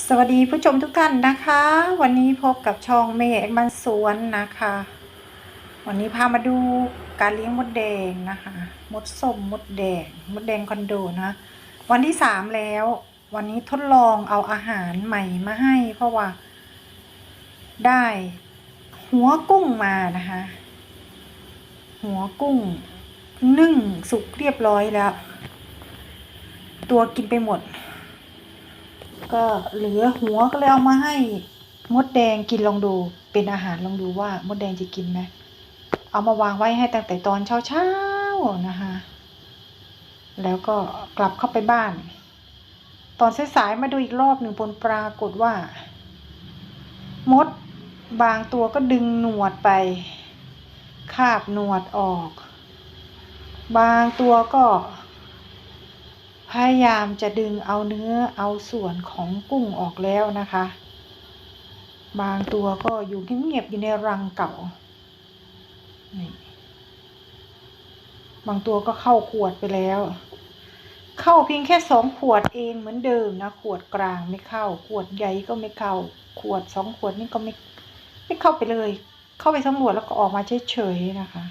สวัสดีผู้ชมทุกท่านนะคะ วันนี้พบกับช่องเมย์เอ็กบันสวนนะคะ วันนี้พามาดูการเลี้ยงมดแดงนะคะ มดส้มมดแดง มดแดงคอนโดนะ วันที่สามแล้ว วันนี้ทดลองเอาอาหารใหม่มาให้ เพราะว่า ได้หัวกุ้งมานะคะ หัวกุ้งนึ่งสุกเรียบร้อยแล้ว ตัวกินไปหมด ก็เหลือหัวก็เลยเอามาให้มดแดงกินลองดู เป็นอาหารลองดูว่ามดแดงจะกินไหมเอามาวางไว้ให้ตั้งแต่ตอนเช้าเช้าๆนะคะแล้วก็กลับเข้าไปบ้าน ตอนสายๆมาดูอีกรอบหนึ่งผลปรากฏว่า มดบางตัวก็ดึงหนวดไป คาบหนวดออก บางตัวก็ พยายามจะดึงเอาเนื้อเอาส่วนของกุ้งออกแล้วนะคะ บางตัวก็อยู่เงียบๆอยู่ในรังเก่านี่บางตัวก็เข้าขวดไปแล้ว เข้าเพียงแค่สองขวดเองเหมือนเดิมนะ ขวดกลางไม่เข้า ขวดใหญ่ก็ไม่เข้า ขวดสองขวดนี่ก็ไม่ไม่เข้าไปเลย เข้าไปสำรวจแล้วก็ออกมาเฉยๆนะคะ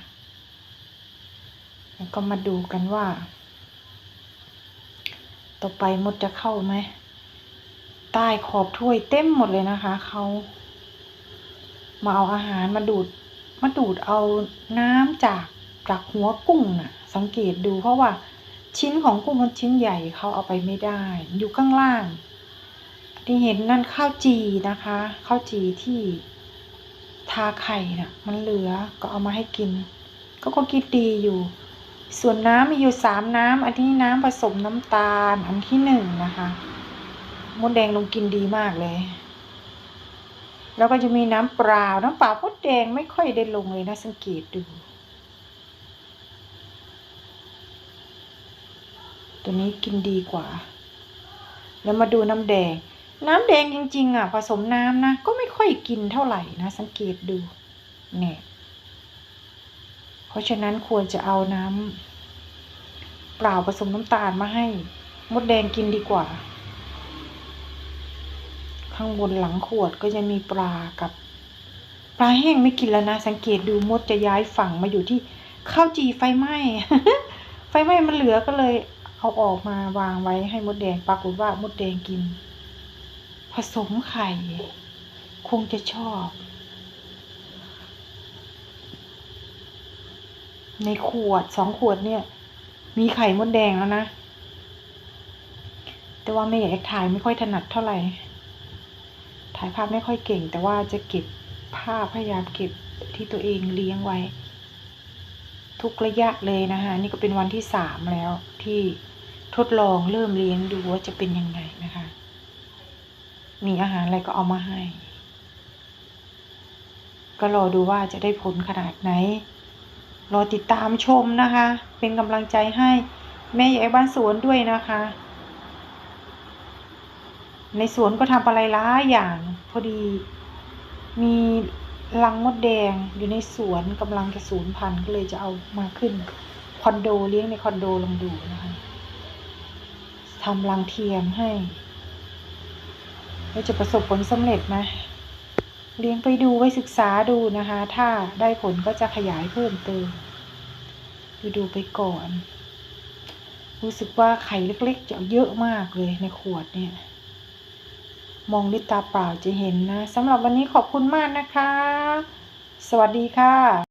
แล้วก็มาดูกันว่า ต่อไปมดจะเข้าไหม ใต้ขอบถ้วยเต็มหมดเลยนะคะ เขามาเอาอาหารมาดูด มาดูดเอาน้ำจากจากหัวกุ้งน่ะ สังเกตดูเพราะว่า ชิ้นของกุ้งมันชิ้นใหญ่เขาเอาไปไม่ได้ อยู่ข้างล่างที่เห็นนั่นข้าวจีนะคะข้าวจีที่ทาไข่น่ะ มันเหลือก็เอามาให้กิน ก็ก็กินดีอยู่ ส่วนน้ำมีอยู่สามน้ำ อันนี้น้ำผสมน้ำตาล อันที่หนึ่งนะคะมดแดงลงกินดีมากเลย แล้วก็จะมีน้ำเปล่า น้ำเปล่ามดแดงไม่ค่อยได้ลงเลยนะสังเกตดู ตัวนี้กินดีกว่า แล้วมาดูน้ำแดง น้ำแดงจริง ๆ อะ ผสมน้ำนะ ก็ไม่ค่อยกินเท่าไหร่นะ สังเกตดู เนี่ย เพราะฉะนั้นควรจะเอาน้ำเปล่าผสมน้ำตาลมาให้มดแดงกินดีกว่า ข้างบนหลังขวดก็จะมีปลากับ ปลาแห้งไม่กินแล้วนะ สังเกตดูมดจะย้ายฝั่งมาอยู่ที่ข้าวจีไฟไหม้ ไฟไหม้มันเหลือก็เลย เอาออกมาวางไว้ให้มดแดงปรากฏว่ามดแดงกิน ผสมไข่ คงจะชอบ ในขวดสองขวดเนี่ย มีไข่มดแดงแล้วนะ แต่ว่าไม่อยากถ่ายไม่ค่อยถนัดเท่าไหร่ ถ่ายภาพไม่ค่อยเก่ง แต่ว่าจะเก็บภาพพยายามเก็บที่ตัวเองเลี้ยงไว้ ทุกระยะเลยนะคะนี่ก็เป็นวันที่สามแล้วที่ทดลองเริ่มเลี้ยงดูว่าจะเป็นยังไงนะคะ มีอาหารอะไรก็เอามาให้ ก็รอดูว่าจะได้ผลขนาดไหน รอติดตามชมนะคะ เป็นกำลังใจให้แม่ใหญ่บ้านสวนด้วยนะคะ ในสวนก็ทำอะไรหลาอย่างพอดี มีรังมดแดงอยู่ในสวนกำลังจะสูญพันธุ์ก็เลยจะเอามาขึ้นคอนโดเลี้ยงในคอนโดลองดูนะคะทำรังเทียมให้แล้วจะประสบผลสำเร็จไหม เลี้ยงไปดูไว้ศึกษาดูนะคะ ถ้าได้ผลก็จะขยายเพิ่มเติม ดูดูไปก่อน รู้สึกว่าไข่เล็กๆจะเยอะมากเลยในขวดเนี่ย มองด้วยตาเปล่าจะเห็นนะสำหรับวันนี้ขอบคุณมากนะคะ สวัสดีค่ะ